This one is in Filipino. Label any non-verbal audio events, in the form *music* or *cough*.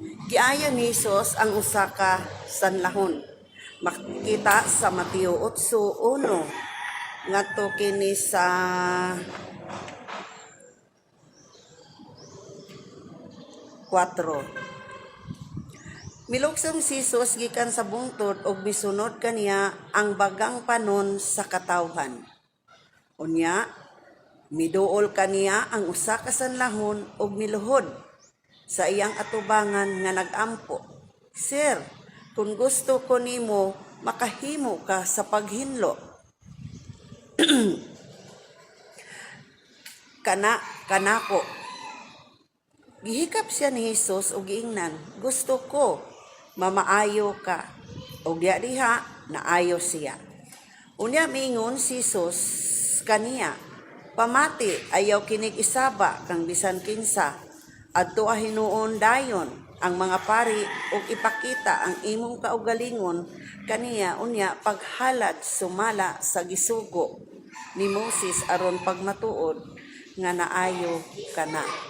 Giayo ni Jesus ang usa ka sanlahon. Makita sa Mateo 8:1 ngadto kini sa Kwatro. Miluksong si Jesus gikan sa bungtod ug misunod kaniya ang bagang panon sa katawhan. Unya, miduol kaniya ang usa ka sanlahon ug miluhod sa iyang atubangan nga nagampo. Sir, kung gusto ko nimo, makahimo ka sa paghinlo. *clears throat* kana kanako. Gihikap siya ni Jesus og giingnan, gusto ko mamaayo ka. Og diya diha naayo siya. Unya mingon si Jesus kaniya, pamati ayaw kinig isaba kang bisan kinsa adto hinuon dayon ang mga pari ug ipakita ang imong kaugalingon kaniya unya paghalat sumala sa gisugo ni Moses aron pagmatuod nga naayo kana.